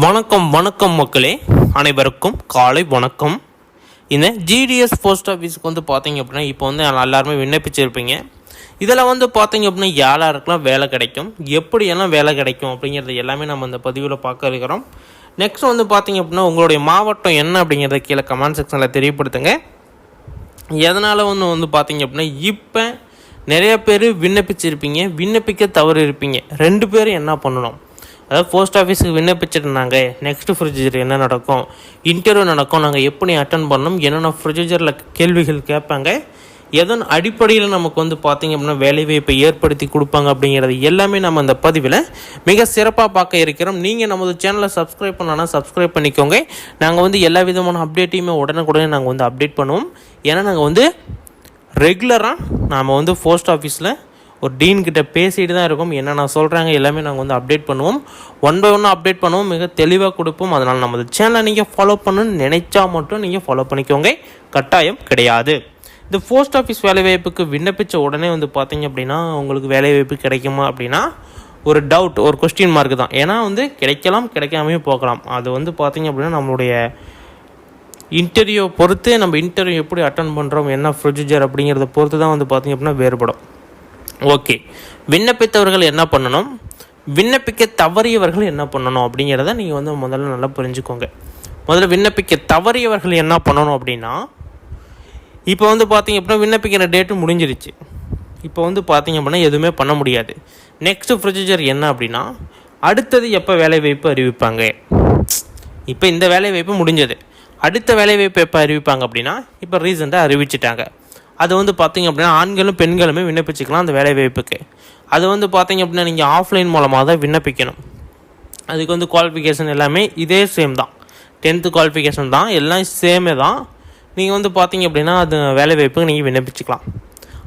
வணக்கம் வணக்கம் மக்களே. அனைவருக்கும் காலை வணக்கம். இந்த ஜிடிஎஸ் போஸ்ட் ஆஃபீஸுக்கு வந்து பார்த்தீங்க அப்படின்னா இப்போ வந்து எல்லாருமே விண்ணப்பிச்சிருப்பீங்க. இதில் வந்து பார்த்தீங்க அப்படின்னா யாராருக்கெல்லாம் வேலை கிடைக்கும்? எப்படியெல்லாம் வேலை கிடைக்கும் அப்படிங்கிறது எல்லாமே நம்ம இந்த பதிவில் பார்க்க இருக்கிறோம். நெக்ஸ்ட் வந்து பார்த்தீங்க அப்படின்னா உங்களுடைய மாவட்டம் என்ன அப்படிங்கிறத கீழே கமெண்ட் செக்ஷனில் தெரியப்படுத்துங்க. எதனால் வந்து வந்து பார்த்தீங்க அப்படின்னா இப்போ நிறைய பேர் விண்ணப்பிச்சிருப்பீங்க. விண்ணப்பிக்க தவறு இருப்பீங்க ரெண்டு பேரும் என்ன பண்ணணும்? அதாவது போஸ்ட் ஆஃபீஸுக்கு விண்ணப்பிச்சிருந்தாங்க. நெக்ஸ்ட் ப்ரொசீஜர் என்ன நடக்கும்? இன்டர்வியூ நடக்கும். நாங்கள் எப்படி அட்டன் பண்ணணும்? என்னென்ன ப்ரொசீஜரில் கேள்விகள் கேட்பாங்க? எதன் அடிப்படையில் நமக்கு வந்து பார்த்திங்க அப்படின்னா வேலைவாய்ப்பை ஏற்படுத்தி கொடுப்பாங்க அப்படிங்கிறது எல்லாமே நம்ம இந்த பதிவில் மிக சிறப்பாக பார்க்க இருக்கிறோம். நீங்கள் நமது சேனலை சப்ஸ்கிரைப் பண்ணனா சப்ஸ்கிரைப் பண்ணிக்கோங்க. நாங்கள் வந்து எல்லா விதமான அப்டேட்டையுமே உடனுக்குடனே நாங்கள் வந்து அப்டேட் பண்ணுவோம். ஏன்னா நாங்கள் வந்து ரெகுலராக நாம் வந்து போஸ்ட் ஆஃபீஸில் ஒரு டீன் கிட்ட பேசிட்டு தான் இருக்கும். என்னென்ன சொல்கிறாங்க எல்லாமே நாங்கள் வந்து அப்டேட் பண்ணுவோம். ஒன் பை ஒன்று அப்டேட் பண்ணுவோம். மிக தெளிவாக கொடுப்போம். அதனால் நமது சேனலை நீங்கள் ஃபாலோ பண்ணணும்னு நினைச்சா மட்டும் நீங்கள் ஃபாலோ பண்ணிக்கோங்க. கட்டாயம் கிடையாது. இந்த போஸ்ட் ஆஃபீஸ் வேலைவாய்ப்புக்கு விண்ணப்பித்த உடனே வந்து பார்த்தீங்க அப்படின்னா உங்களுக்கு வேலைவாய்ப்பு கிடைக்குமா அப்படின்னா ஒரு டவுட் ஒரு கொஸ்டின் மார்க் தான். ஏன்னா வந்து கிடைக்கலாம் கிடைக்காமே போகலாம். அது வந்து பார்த்தீங்க அப்படின்னா நம்மளுடைய இன்டர்வியூ பொறுத்து நம்ம இன்டர்வியூ எப்படி அட்டன் பண்ணுறோம் என்ன ப்ரொசீஜர் அப்படிங்கிறத பொறுத்து தான் வந்து பார்த்திங்க அப்படின்னா வேறுபடும். ஓகே. விண்ணப்பித்தவர்கள் என்ன பண்ணணும்? விண்ணப்பிக்க தவறியவர்கள் என்ன பண்ணணும் அப்படிங்கிறத நீங்கள் வந்து முதல்ல நல்லா புரிஞ்சுக்கோங்க. முதல்ல விண்ணப்பிக்க தவறியவர்கள் என்ன பண்ணணும் அப்படின்னா இப்போ வந்து பார்த்தீங்க அப்படின்னா விண்ணப்பிக்கிற டேட்டு முடிஞ்சிருச்சு. இப்போ வந்து பார்த்தீங்க அப்படின்னா எதுவுமே பண்ண முடியாது. நெக்ஸ்ட் ப்ரொசீஜர் என்ன அப்படின்னா அடுத்தது எப்போ வேலைவாய்ப்பு அறிவிப்பாங்க? இப்போ இந்த வேலைவாய்ப்பு முடிஞ்சது. அடுத்த வேலைவாய்ப்பு எப்போ அறிவிப்பாங்க அப்படின்னா இப்போ ரீசெண்டாக அறிவிச்சிட்டாங்க. அது வந்து பார்த்திங்க அப்படின்னா ஆண்களும் பெண்களுமே விண்ணப்பிச்சுக்கலாம் அந்த வேலைவாய்ப்புக்கு அது வந்து பார்த்தீங்க அப்படின்னா நீங்கள் ஆஃப்லைன் மூலமாக தான் விண்ணப்பிக்கணும். அதுக்கு வந்து குவாலிஃபிகேஷன் எல்லாமே இதே சேம் தான். டென்த்து குவாலிஃபிகேஷன் தான் எல்லாம் சேமே தான். நீங்கள் வந்து பார்த்தீங்க அப்படின்னா அது வேலைவாய்ப்புக்கு நீங்கள் விண்ணப்பிச்சுக்கலாம்.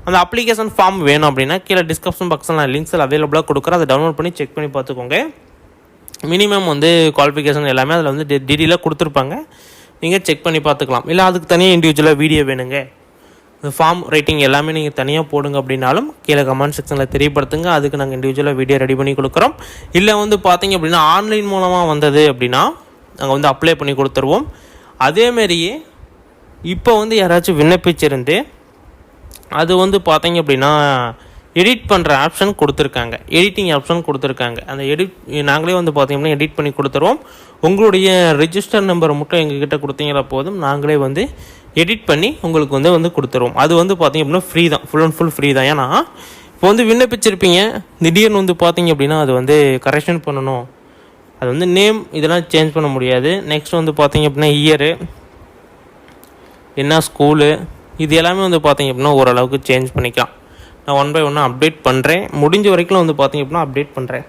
அந்த அப்ளிகேஷன் ஃபார்ம் வேணும் அப்படின்னா கீழே டிஸ்கிரிப்ஷன் பாக்ஸில் நான் லிங்க்ஸில் அவைலபிளாக கொடுக்குறேன். அதை டவுன்லோட் பண்ணி செக் பண்ணி பார்த்துக்கோங்க. மினிமம் வந்து குவாலிஃபிகேஷன் எல்லாமே அதில் வந்து டீட்டெயிலாக கொடுத்துருப்பாங்க. நீங்கள் செக் பண்ணி பார்த்துக்கலாம். இல்லை அதுக்கு தனியாக இண்டிவிஜுவலாக வீடியோ வேணுங்க. ஃபார்ம் ரைட்டிங் எல்லாமே நீங்கள் தனியாக போடுங்க அப்படின்னாலும் கீழே கமெண்ட் செக்ஷனில் தெரியப்படுத்துங்க. அதுக்கு நாங்கள் இண்டிவிஜுவலாக வீடியோ ரெடி பண்ணி கொடுக்குறோம். இல்லை வந்து பார்த்தீங்க அப்படின்னா ஆன்லைன் மூலமாக வந்தது அப்படின்னா நாங்கள் வந்து அப்ளை பண்ணி கொடுத்துருவோம். அதேமாரியே இப்போ வந்து யாராச்சும் விண்ணப்பிச்சிருந்து அது வந்து பார்த்தீங்க அப்படின்னா எடிட் பண்ணுற ஆப்ஷன் கொடுத்துருக்காங்க. எடிட்டிங் ஆப்ஷன் கொடுத்துருக்காங்க. அந்த எடிட் நாங்களே வந்து பார்த்திங்கன்னா எடிட் பண்ணி கொடுத்துருவோம். உங்களுடைய ரிஜிஸ்டர் நம்பர் மட்டும் எங்ககிட்ட கொடுத்தீங்கன்னா போதும். நாங்களே வந்து எடிட் பண்ணி உங்களுக்கு வந்து வந்து கொடுத்துருவோம் அது வந்து பார்த்தீங்க அப்படின்னா ஃப்ரீ தான். ஃபுல் அண்ட் ஃபுல் ஃப்ரீ தான். ஏன்னா இப்போ வந்து விண்ணப்பிச்சிருப்பீங்க. திடீர்னு வந்து பார்த்தீங்க அப்படின்னா அது வந்து கரெக்ஷன் பண்ணணும். அது வந்து நேம் இதெல்லாம் சேஞ்ச் பண்ண முடியாது. நெக்ஸ்ட் வந்து பார்த்தீங்க அப்படின்னா இயரு என்ன ஸ்கூலு இது எல்லாமே வந்து பார்த்தீங்க அப்படின்னா ஓரளவுக்கு சேஞ்ச் பண்ணிக்கலாம். நான் ஒன் பை ஒன்னாக அப்டேட் பண்ணுறேன் முடிஞ்ச வரைக்கும் வந்து பார்த்தீங்க அப்படின்னா அப்டேட் பண்ணுறேன்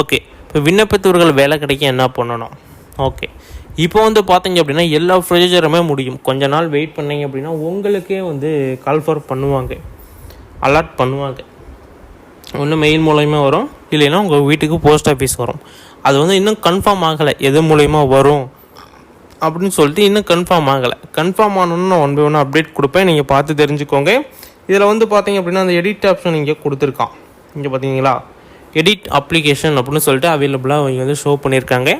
ஓகே இப்போ விண்ணப்பித்தவர்கள் வேலை கிடைக்க என்ன பண்ணணும்? ஓகே இப்போ வந்து பார்த்தீங்க அப்படின்னா எல்லா ப்ரொசீஜருமே முடியும். கொஞ்ச நாள் வெயிட் பண்ணீங்க அப்படின்னா உங்களுக்கே வந்து கால்ஃபர் பண்ணுவாங்க. அலர்ட் பண்ணுவாங்க. ஒன்று மெயில் மூலயமா வரும். இல்லைன்னா உங்கள் வீட்டுக்கு போஸ்ட் ஆஃபீஸ் வரும். அது வந்து இன்னும் கன்ஃபார்ம் ஆகலை. எது மூலயமா வரும் அப்படின்னு சொல்லிட்டு இன்னும் கன்ஃபார்ம் ஆகலை. கன்ஃபார்ம் ஆனோன்னு ஒன் பை ஒன் அப்டேட் கொடுப்பேன். நீங்கள் பார்த்து தெரிஞ்சுக்கோங்க. இதில் வந்து பார்த்தீங்க அப்படின்னா அந்த எடிட் ஆப்ஷன் இங்கே கொடுத்துருக்கான். இங்கே பார்த்தீங்களா எடிட் அப்ளிகேஷன் அப்படின்னு சொல்லிட்டு அவைலபிளாக அவங்க வந்து ஷோ பண்ணியிருக்காங்க.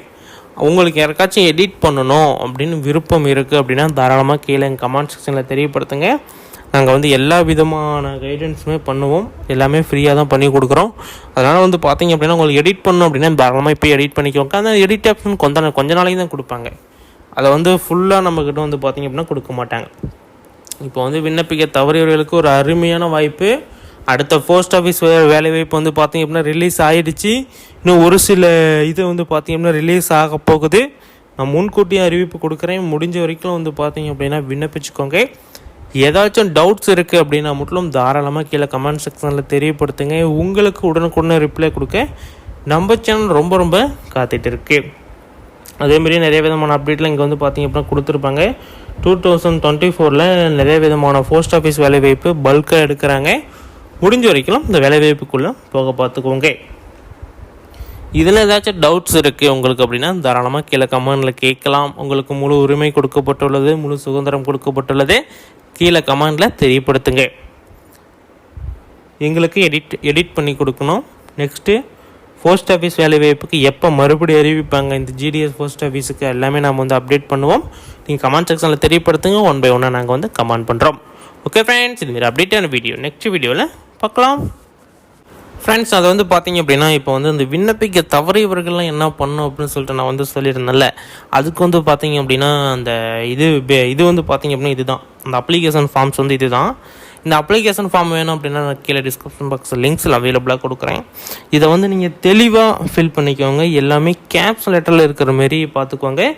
உங்களுக்கு யாருக்காச்சும் எடிட் பண்ணணும் அப்படின்னு விருப்பம் இருக்குது அப்படின்னா தாராளமாக கீழே எங்கள் கமெண்ட் செக்ஷனில் தெரியப்படுத்துங்க. நாங்கள் வந்து எல்லா விதமான கைடன்ஸுமே பண்ணுவோம். எல்லாமே ஃப்ரீயாக தான் பண்ணி கொடுக்குறோம். அதனால் வந்து பார்த்திங்க அப்படின்னா உங்களுக்கு எடிட் பண்ணணும் அப்படின்னா தாராளமாக இப்போ எடிட் பண்ணிக்கோங்க. அந்த எடிட் ஆப்ஷன் கொஞ்ச நாள் கொஞ்ச நாளைக்கு தான் கொடுப்பாங்க. அதை வந்து ஃபுல்லாக நம்மக்கிட்ட வந்து பார்த்திங்க அப்படின்னா கொடுக்க மாட்டாங்க. இப்போ வந்து விண்ணப்பிக்க தவறியவர்களுக்கு ஒரு அருமையான வாய்ப்பு. அடுத்த போஸ்ட் ஆஃபீஸ் வேலை வாய்ப்பு வந்து பார்த்திங்க அப்படின்னா ரிலீஸ் ஆகிடுச்சு இன்னும் ஒரு சில இது வந்து பார்த்திங்க அப்படின்னா ரிலீஸ் ஆக போகுது. நான் முன்கூட்டியே அறிவிப்பு கொடுக்குறேன். முடிஞ்ச வரைக்கும் வந்து பார்த்திங்க அப்படின்னா விண்ணப்பிச்சுக்கோங்க. ஏதாச்சும் டவுட்ஸ் இருக்குது அப்படின்னா மட்டும் தாராளமாக கீழே கமெண்ட் செக்ஷனில் தெரியப்படுத்துங்க. உங்களுக்கு உடனுக்குடனே ரிப்ளை கொடுக்க நம்ம சேனல் ரொம்ப ரொம்ப காத்துட்டு இருக்குது அதேமாரி நிறைய விதமான அப்டேட்லாம் இங்கே வந்து பார்த்திங்க அப்படின்னா கொடுத்துருப்பாங்க. டூ தௌசண்ட் டுவெண்ட்டி ஃபோரில் நிறைய விதமான போஸ்ட் ஆஃபீஸ் வேலைவாய்ப்பு பல்காக எடுக்கிறாங்க. முடிஞ்ச வரைக்கும் இந்த வேலைவாய்ப்புக்குள்ளே போக பார்த்துக்கோங்க. இதில் ஏதாச்சும் டவுட்ஸ் இருக்குது உங்களுக்கு அப்படின்னா தாராளமாக கீழே கமெண்டில் கேட்கலாம். உங்களுக்கு முழு உரிமை கொடுக்கப்பட்டுள்ளது முழு சுதந்திரம் கொடுக்கப்பட்டுள்ளது. கீழே கமெண்டில் தெரியப்படுத்துங்க. எங்களுக்கு எடிட் எடிட் பண்ணி கொடுக்கணும். நெக்ஸ்ட்டு போஸ்ட் ஆஃபீஸ் வேலைவாய்ப்புக்கு எப்போ மறுபடியும் அறிவிப்பாங்க? இந்த ஜிடிஎஸ் போஸ்ட் ஆஃபீஸுக்கு எல்லாமே நாம் வந்து அப்டேட் பண்ணுவோம். நீங்கள் கமெண்ட் செக்ஷனில் தெரியப்படுத்துங்க. ஒன் பை ஒன்னாக நாங்கள் வந்து கமெண்ட் பண்ணுறோம் ஓகே ஃப்ரெண்ட்ஸ் இதுமாரி அப்டேட்டான வீடியோ நெக்ஸ்ட் வீடியோவில் பார்க்கலாம். ஃப்ரெண்ட்ஸ் அதை வந்து பார்த்தீங்க அப்படின்னா இப்போ வந்து இந்த விண்ணப்பிக்க தவறியவர்கள்லாம் என்ன பண்ணும் அப்படின்னு சொல்லிட்டு நான் வந்து சொல்லியிருந்தேன்ல. அதுக்கு வந்து பார்த்தீங்க அப்படின்னா அந்த இது பே- இது வந்து பார்த்தீங்க அப்படின்னா இதுதான். அந்த அப்ளிகேஷன் ஃபார்ம்ஸ் வந்து இதுதான். இந்த அப்ளிகேஷன் ஃபார்ம் வேணும் அப்படின்னா நான் கீழே டிஸ்கிரிப்ஷன் பாக்ஸில் லிங்க்ஸில் அவைலபிளாக கொடுக்குறேன். இதை வந்து நீங்கள் தெளிவாக ஃபில் பண்ணிக்கோங்க. எல்லாமே கேப்ஸ் லெட்டரில் இருக்கிற மாரி பார்த்துக்கோங்க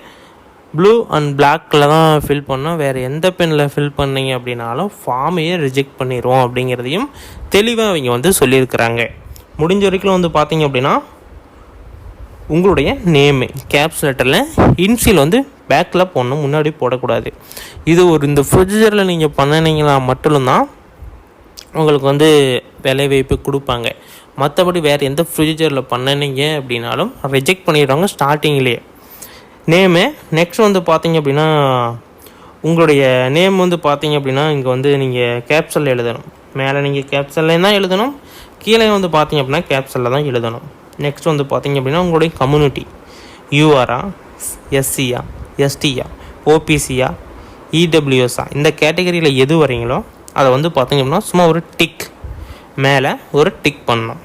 ப்ளூ அண்ட் பிளாக்கில் தான் ஃபில் பண்ணோம். வேறு எந்த பெனில் ஃபில் பண்ணீங்க அப்படின்னாலும் ஃபார்மையே ரிஜெக்ட் பண்ணிடுவோம் அப்படிங்கிறதையும் தெளிவாக அவங்க வந்து சொல்லியிருக்கிறாங்க. முடிஞ்ச வரைக்கும் வந்து பார்த்தீங்க அப்படின்னா உங்களுடைய நேமு கேப்ஸ் லெட்டரில் இன்சியல் வந்து பேக்கில் போடணும் முன்னாடி போடக்கூடாது. இது ஒரு இந்த ப்ரொசீஜரில் நீங்கள் பண்ணினீங்களா மட்டும்தான் உங்களுக்கு வந்து வேலை வாய்ப்பு கொடுப்பாங்க. மற்றபடி வேறு எந்த ப்ரொசீஜரில் பண்ணினீங்க அப்படின்னாலும் ரிஜெக்ட் பண்ணிடுறாங்க ஸ்டார்டிங்லேயே நேமு. நெக்ஸ்ட் வந்து பார்த்தீங்க அப்படின்னா உங்களுடைய நேம் வந்து பார்த்தீங்க அப்படின்னா இங்கே வந்து நீங்கள் கேப்சல் எழுதணும். மேலே நீங்கள் கேப்சல்ல தான் எழுதணும். கீழே வந்து பார்த்தீங்க அப்படின்னா கேப்சலில் தான் எழுதணும். நெக்ஸ்ட் வந்து பார்த்தீங்க அப்படின்னா உங்களுடைய கம்யூனிட்டி யூஆரா எஸ்சியா எஸ்டியா ஓபிசியா இடபிள்யூஎஸ்ஆ இந்த கேட்டகரியில் எது வரீங்களோ அதை வந்து பார்த்தீங்க அப்படின்னா சும்மா ஒரு டிக் மேலே ஒரு டிக் பண்ணணும்.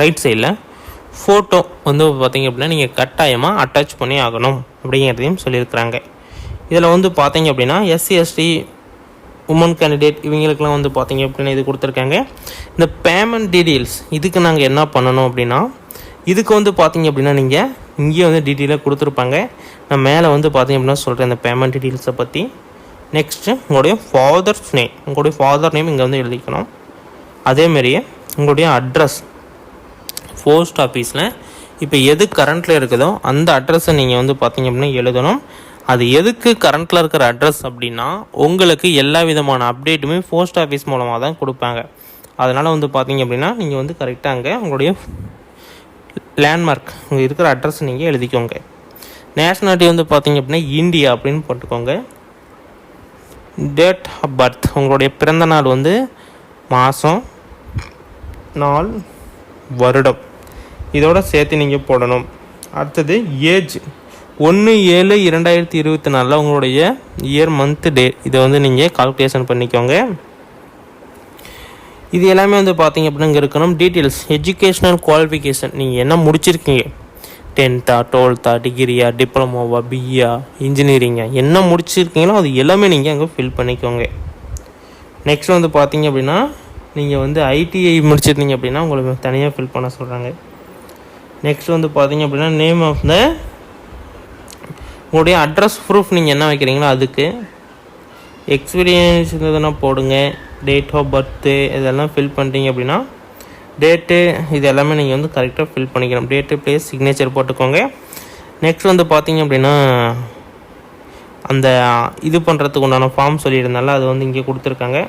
ரைட் சைடில் ஃபோட்டோ வந்து பார்த்திங்க அப்படின்னா நீங்கள் கட்டாயமாக அட்டாச் பண்ணி ஆகணும் அப்படிங்கிறதையும் சொல்லியிருக்கிறாங்க. இதில் வந்து பார்த்தீங்க அப்படின்னா எஸ்சி எஸ்டி உமன் கேண்டிடேட் இவங்களுக்கெல்லாம் வந்து பார்த்தீங்க அப்படின்னா இது கொடுத்துருக்காங்க. இந்த பேமெண்ட் டீட்டெயில்ஸ் இதுக்கு நாங்கள் என்ன பண்ணணும் அப்படின்னா இதுக்கு வந்து பார்த்தீங்க அப்படின்னா நீங்கள் இங்கேயே வந்து டீட்டெயிலாக கொடுத்துருப்பாங்க. நான் மேலே வந்து பார்த்தீங்க அப்படின்னா சொல்கிறேன் இந்த பேமெண்ட் டீட்டெயில்ஸை பற்றி நெக்ஸ்ட்டு உங்களுடைய ஃபாதர்ஸ் நேம் உங்களுடைய ஃபாதர் நேம் இங்கே வந்து எழுதிக்கணும். அதேமாரியே உங்களுடைய அட்ரஸ் போஸ்ட் ஆஃபீஸில் இப்போ எது கரண்ட்டில் இருக்குதோ அந்த அட்ரஸை நீங்கள் வந்து பார்த்தீங்க அப்படின்னா எழுதணும். அது எதுக்கு கரண்ட்டில் இருக்கிற அட்ரஸ் அப்படின்னா உங்களுக்கு எல்லா விதமான அப்டேட்டுமே போஸ்ட் ஆஃபீஸ் மூலமாக தான் கொடுப்பாங்க. அதனால் வந்து பார்த்தீங்க அப்படின்னா நீங்கள் வந்து கரெக்டாக அங்கே உங்களுடைய லேண்ட்மார்க் இங்கே இருக்கிற அட்ரஸ் நீங்கள் எழுதிக்கோங்க. நேஷ்னாலிட்டி வந்து பார்த்தீங்க அப்படின்னா இந்தியா அப்படின்னு போட்டுக்கோங்க. டேட் ஆஃப் பர்த் உங்களுடைய பிறந்த நாள் வந்து மாதம் நாள் வருடம். இதோட சேர்த்து நீங்கள் போடணும். அடுத்தது ஏஜ். ஒன்று ஏழு இரண்டாயிரத்தி இருபத்தி நாலில் உங்களுடைய இயர் மந்த் டே இதை வந்து நீங்கள் கால்குலேஷன் பண்ணிக்கோங்க. இது எல்லாமே வந்து பார்த்தீங்க அப்படின்னா இங்கே இருக்கணும். டீட்டெயில்ஸ் எஜுகேஷ்னல் குவாலிஃபிகேஷன் நீங்கள் என்ன முடிச்சிருக்கீங்க? டென்த்தா டுவெல்த்தா டிகிரியா டிப்ளமோவா பிஇயா இன்ஜினியரிங்கா என்ன முடிச்சிருக்கீங்களோ அது எல்லாமே நீங்கள் அங்கே ஃபில் பண்ணிக்கோங்க. நெக்ஸ்ட் வந்து பார்த்தீங்க அப்படின்னா நீங்கள் வந்து ஐடிஐ முடிச்சிருந்தீங்க அப்படின்னா உங்களுக்கு தனியாக ஃபில் பண்ண சொல்கிறாங்க நெக்ஸ்ட் வந்து பார்த்தீங்க அப்படின்னா நேம் ஆஃப் த உங்களுடைய அட்ரஸ் ப்ரூஃப் நீங்கள் என்ன வைக்கிறீங்களோ அதுக்கு எக்ஸ்பீரியன்ஸ் இருந்ததுன்னா போடுங்க டேட் ஆஃப் பர்த்து இதெல்லாம் ஃபில் பண்ணிட்டீங்க அப்படின்னா டேட்டு இது எல்லாமே நீங்கள் வந்து கரெக்டாக ஃபில் பண்ணிக்கணும். டேட்டு ப்ளேஸ் சிக்னேச்சர் போட்டுக்கோங்க. நெக்ஸ்ட் வந்து பார்த்தீங்க அப்படின்னா அந்த இது பண்ணுறதுக்கு உண்டான ஃபார்ம் சொல்லியிருந்தால அது வந்து இங்கே கொடுத்துருக்காங்க.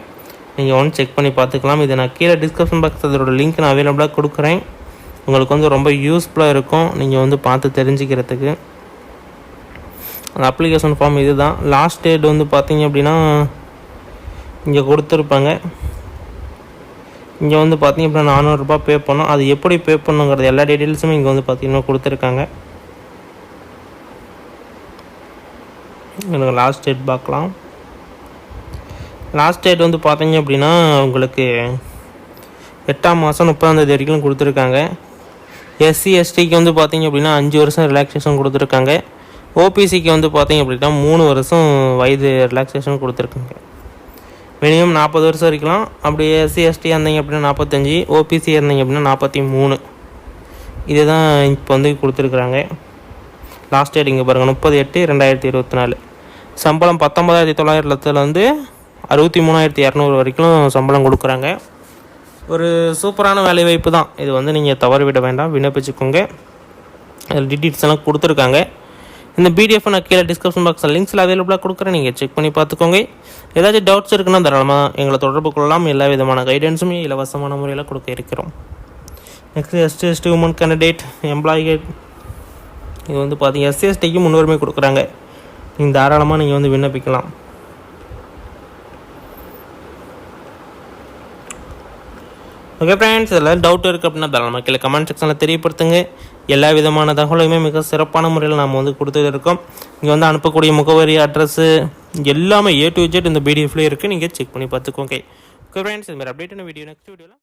நீங்கள் ஒன்று செக் பண்ணி பார்த்துக்கலாம். இதை நான் கீழே டிஸ்கிரிப்ஷன் பாக்ஸ் அதோட லிங்க் நான் அவைலபிளாக கொடுக்குறேன். உங்களுக்கு வந்து ரொம்ப யூஸ்ஃபுல்லாக இருக்கும். நீங்கள் வந்து பார்த்து தெரிஞ்சுக்கிறதுக்கு. அந்த அப்ளிகேஷன் ஃபார்ம் இது தான் லாஸ்ட் டேட் வந்து பார்த்தீங்க அப்படின்னா இங்கே கொடுத்துருப்பாங்க. இங்கே வந்து பார்த்தீங்க அப்படின்னா நானூறுரூபா பே பண்ணோம் அது எப்படி பே பண்ணுங்கிறது எல்லா டீட்டெயில்ஸுமே இங்கே வந்து பார்த்தீங்கன்னா கொடுத்துருக்காங்க. எனக்கு லாஸ்ட் டேட் பார்க்கலாம். லாஸ்ட் டேட் வந்து பார்த்தீங்க அப்படின்னா உங்களுக்கு எட்டாம் மாதம் முப்பதாந்தேதி வரைக்கும் கொடுத்துருக்காங்க. எஸ்சி எஸ்டிக்கு வந்து பார்த்தீங்க அப்படின்னா அஞ்சு வருஷம் ரிலாக்ஸேஷன் கொடுத்துருக்காங்க. ஓபிசிக்கு வந்து பார்த்தீங்க அப்படின்னா மூணு வருஷம் வயது ரிலாக்ஸேஷன் கொடுத்துருக்காங்க. மினிமம் நாற்பது வருஷம் இருக்கலாம் அப்படி எஸ்சி எஸ்டி இருந்தீங்க அப்படின்னா நாற்பத்தஞ்சு ஓபிசி இருந்தீங்க அப்படின்னா நாற்பத்தி மூணு. இதுதான் இப்போ வந்து கொடுத்துருக்குறாங்க. லாஸ்ட் டேட் இங்கே பாருங்கள் முப்பது எட்டு ரெண்டாயிரத்தி இருபத்தி நாலு. சம்பளம் பத்தொம்பதாயிரத்தி தொள்ளாயிரத்துலேருந்து அறுபத்தி மூணாயிரத்தி இரநூறு வரைக்கும் சம்பளம் கொடுக்குறாங்க. ஒரு சூப்பரான வேலைவாய்ப்பு தான். இது வந்து நீங்கள் தவற விட வேண்டாம். விண்ணப்பிச்சுக்கோங்க. அதில் டீட்டெயில்ஸ் எல்லாம் கொடுத்துருக்காங்க. இந்த பிடிஎஃப் நான் கீழே டிஸ்கிரிப்ஷன் பாக்ஸில் லிங்க்ஸில் அவைலபிளாக கொடுக்குறேன். நீங்கள் செக் பண்ணி பார்த்துக்கோங்க. ஏதாச்சும் டவுட்ஸ் இருக்குன்னா தாராளமாக எங்களை தொடர்பு கொள்ளலாம். எல்லா விதமான கைடன்ஸுமே இலவசமான முறையில் கொடுக்க இருக்கிறோம். Next ST ST woman candidate எம்ப்ளாய்கள் இது வந்து பார்த்தீங்க எஸ்சி எஸ்டிக்கு முன்னுரிமை கொடுக்குறாங்க. நீங்கள் தாராளமாக நீங்கள் வந்து விண்ணப்பிக்கலாம். ஓகே ஃப்ரெண்ட்ஸ் இதில் டவுட் இருக்குது அப்படின்னா தாராளமாக கீழே கமெண்ட் செக்ஷனில் தெரியப்படுத்துங்க. எல்லா விதமான தகவலுமே மிக சிறப்பான முறையில் நாம் வந்து கொடுத்துட்டு இருக்கோம். இங்கே வந்து அனுப்பக்கூடிய முகவரி அட்ரஸ்ஸு எல்லாமே ஏ டு ஜெட் இந்த பிடிஎஃப்லேயே இருக்குது நீங்கள் செக் பண்ணி பார்த்துக்கோங்க. ஓகே ஃப்ரெண்ட்ஸ் இது மாதிரி அப்டேட்டான வீடியோ நெக்ஸ்ட் வீடியோவில்